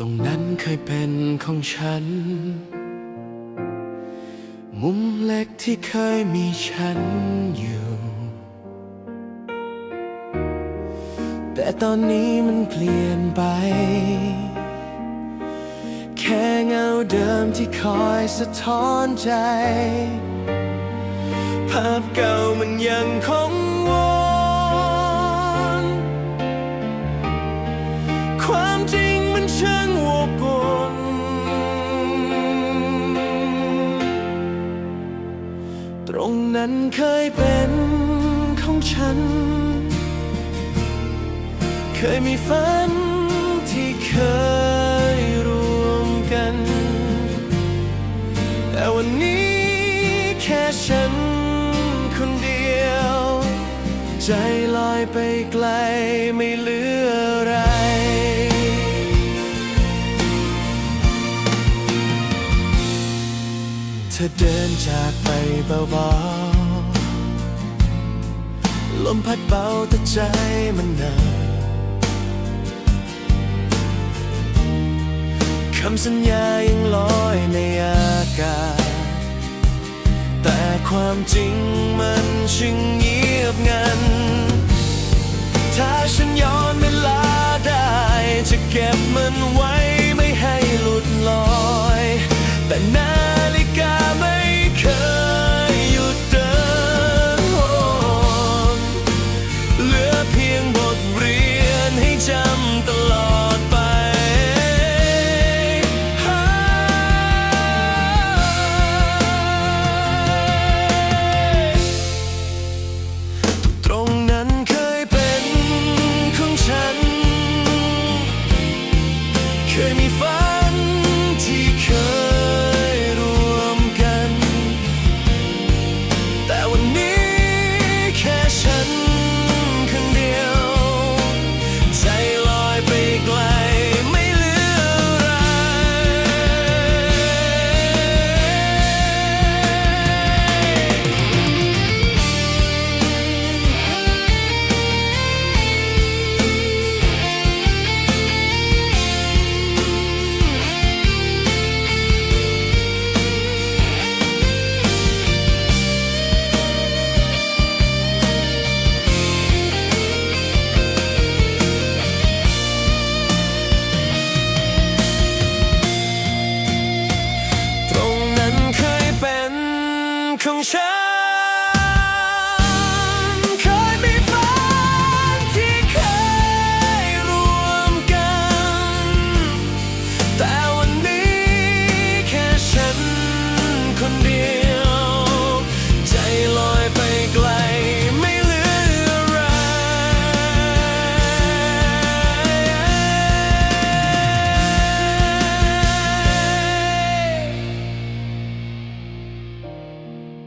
ตรงนั้นเคยเป็นของฉัน มุมเล็กที่เคยมีฉันอยู่ แต่ตอนนี้มันเปลี่ยนไป แค่เงาเดิมที่คอยสะท้อนใจ ภาพเก่ามันยังคง รงนั้นเคยเป็นของฉัน เคยมีฝันที่เคยรวมกัน แต่วันนี้แค่ฉันคนเดียว ใจลอยไปไกลไม่เหลืออะไร อเดินจากไปเบาๆ ลมพัดเบาแต่ใจมันหนาวคำสัญญายังลอยในอากาศ แต่ความจริงมันช่างเงียบงัน ถ้าฉันย้อนเวลา พียงบทเรียนให้จำ 重生